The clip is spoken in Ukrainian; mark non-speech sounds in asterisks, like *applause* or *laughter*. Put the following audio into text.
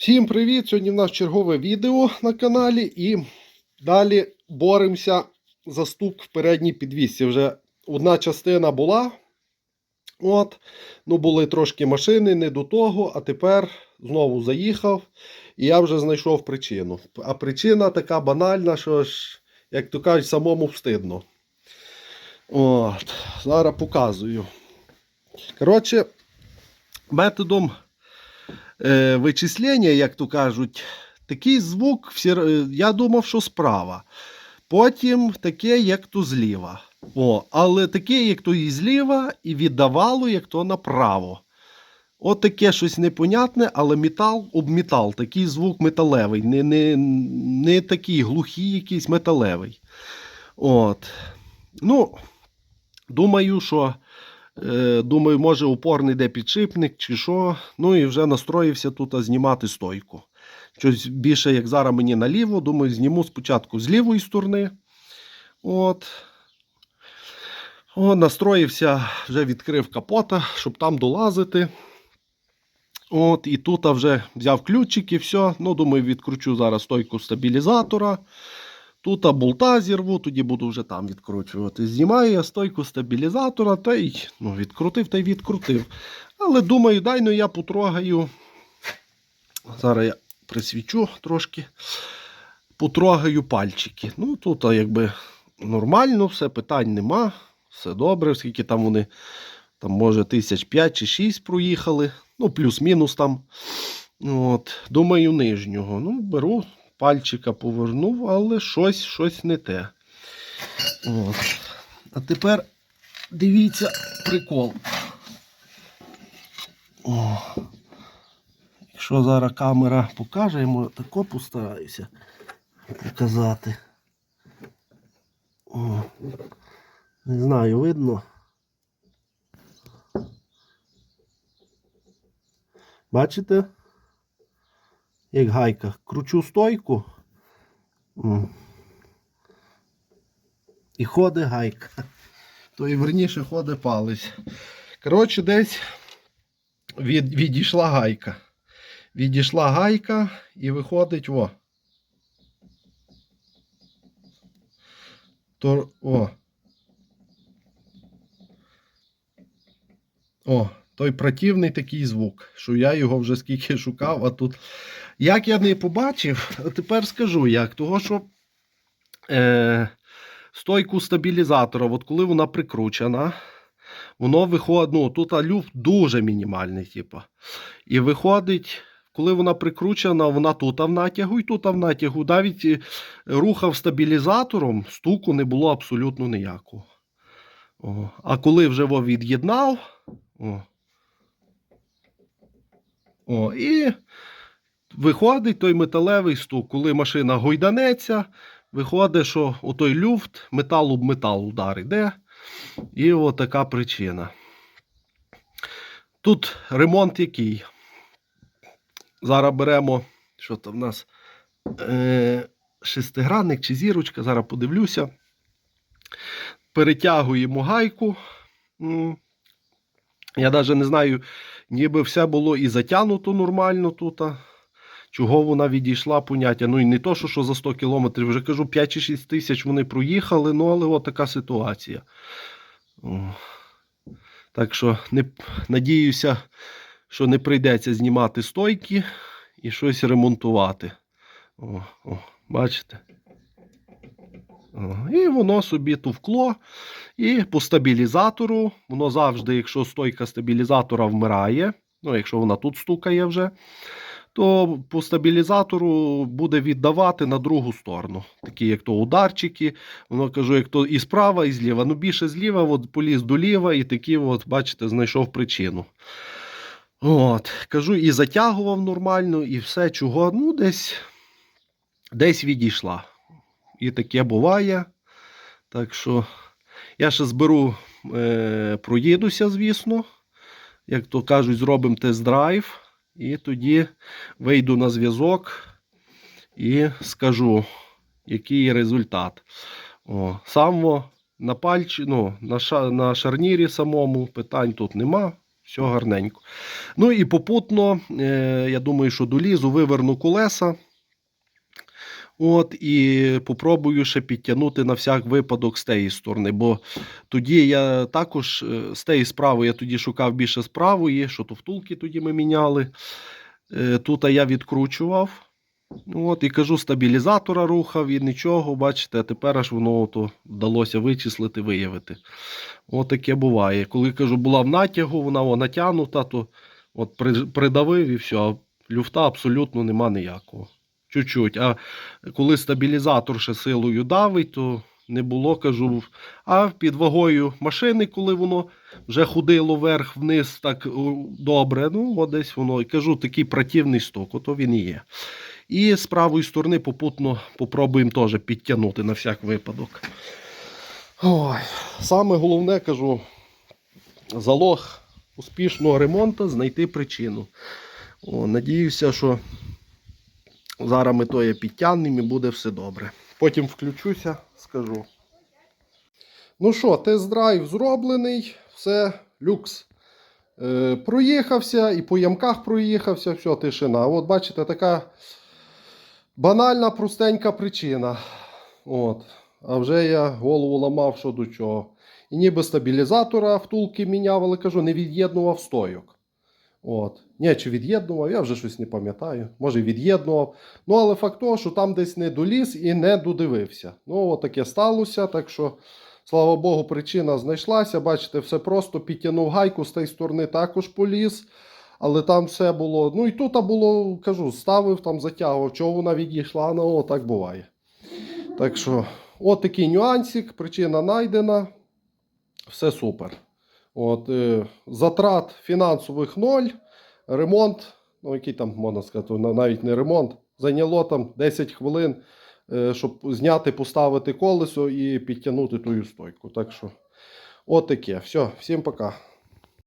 Всім привіт! Сьогодні в нас чергове відео на каналі і далі боремося за стук в передній підвісці. Вже одна частина була. От, ну були трошки машини, не до того, а тепер знову заїхав і я вже знайшов причину. А причина така банальна, що ж, як то кажуть, самому встидно. От, зараз показую. Коротше, методом е, вичислення, як то кажуть, такий звук, е, я думав, що справа. Потім таке, як то зліва. О, але таке, як то і зліва, і віддавало, як то направо. От таке щось непонятне, але метал об метал, такий звук металевий, не, не, не такий глухий, якийсь металевий. От. Ну, думаю, що Думаю, може упорний де підшипник чи що. Ну і вже настроївся тут знімати стойку. Щось більше, як зараз мені наліво, думаю, зніму спочатку з лівої сторони. От. О, настроївся, вже відкрив капота, щоб там долазити. От, І тут вже взяв ключики, все. Ну, думаю, відкручу зараз стойку стабілізатора. Тут болта зірву, тоді буду вже там відкручувати. Знімаю я стойку стабілізатора та й ну, відкрутив та й відкрутив. Але думаю, дай ну я потрогаю. Зараз я присвічу трошки. Потрогаю пальчики. Ну, тут якби нормально, все, питань нема. Все добре, оскільки там вони, там, може, тисяч п'ять чи шість проїхали. Ну, плюс-мінус там. От, Думаю, нижнього. Ну, беру, пальчика повернув, але щось щось не те. От. А тепер дивіться прикол. О. Якщо зараз камера покаже, я тако постараюся показати. О. Не знаю, видно. Бачите? Як гайка. Кручу стойку. І ходить гайка. То і верніше ходить палець. Коротше, десь від, відійшла гайка. Відійшла гайка і виходить о. То, о. О, той противний такий звук, що я його вже скільки шукав, а тут. Як я не побачив, *laughs* тепер скажу як. Того, що е, стойку стабілізатора, от коли вона прикручена, воно виходить. ну, Тут люфт дуже мінімальний. Типу. І виходить, коли вона прикручена, вона тут в натягу і тут в натягу. Навіть е, рухав стабілізатором, стуку не було абсолютно ніякого. О. А коли вже його від'єднав, о, о, і виходить той металевий стук, коли машина гойданеться, виходить, що отой люфт, метал об метал удар іде. І от така причина. Тут ремонт який. Зараз беремо, що там в нас е, шестигранник чи зірочка, зараз подивлюся. Перетягуємо гайку. Я навіть не знаю, ніби все було і затягнуто нормально тут. Чого вона відійшла, поняття. Ну і не то, що, що за 100 кілометрів, вже кажу, 5 чи 6 тисяч вони проїхали, ну але от така ситуація. Так що не, надіюся, що не прийдеться знімати стойки і щось ремонтувати. О, о, Бачите? І воно собі тувкло. І по стабілізатору, воно завжди, якщо стойка стабілізатора вмирає, ну, якщо вона тут стукає вже, то по стабілізатору буде віддавати на другу сторону. Такі, як то ударчики. Воно кажу, як то і справа, і зліва. Ну, більше зліва, от поліз до ліва, і такі, от, бачите, знайшов причину. От, Кажу, і затягував нормально, і все, чого, ну, десь десь відійшла. І таке буває. Так що я ще зберу, е, проїдуся, звісно. Як то кажуть, зробимо тест-драйв. І тоді вийду на зв'язок і скажу, який результат. О, Само на пальчі, ну, на, ша, на шарнірі самому питань тут нема. Все гарненько. Ну і попутно, е, я думаю, що долізу, виверну колеса. От, і попробую ще підтягнути на всяк випадок з тієї сторони. Бо тоді я також е, з тієї справи я тоді шукав більше з правої, що то втулки тоді ми міняли. Е, Тут я відкручував. От, і кажу, стабілізатора рухав і нічого, бачите, а тепер аж воно ото вдалося вичислити, виявити. От таке буває. Коли кажу, була в натягу, вона о, натягнута, то от придавив і все. Люфта абсолютно нема ніякого. Чуть-чуть. А коли стабілізатор ще силою давить, то не було, кажу. А під вагою машини, коли воно вже ходило вверх-вниз так добре, ну, десь воно. І кажу, такий противний сток, ото він і є. І з правої сторони попутно попробуємо теж підтягнути на всяк випадок. Ой, саме головне, кажу, залог успішного ремонту знайти причину. О, надіюся, що зараз ми то є підтягнемо і буде все добре. Потім включуся, скажу. Ну що, тест-драйв зроблений, все, люкс. Е, проїхався і по ямках проїхався, все, тишина. От бачите, така банальна, простенька причина. От. А вже я голову ламав, що до чого. І ніби стабілізатора втулки міняв, але кажу, не від'єднував стойок. От. Ні, чи від'єднував, я вже щось не пам'ятаю. Може, від'єднував. Ну, але факт того, що там десь не доліз і не додивився. Ну, таке сталося. Так що, слава Богу, причина знайшлася. Бачите, все просто підтягнув гайку з тієї сторони також поліз. Але там все було. Ну і тут було, кажу, ставив, там затягував, чого вона відійшла, ну о, так буває. Так що, от такий нюансик, причина знайдена. Все супер. От, е, затрат фінансових ноль, ремонт, ну який там можна сказати, навіть не ремонт. Зайняло там 10 хвилин, е, щоб зняти, поставити колесо і підтягнути ту стойку. Так що, от таке. Все, всім пока.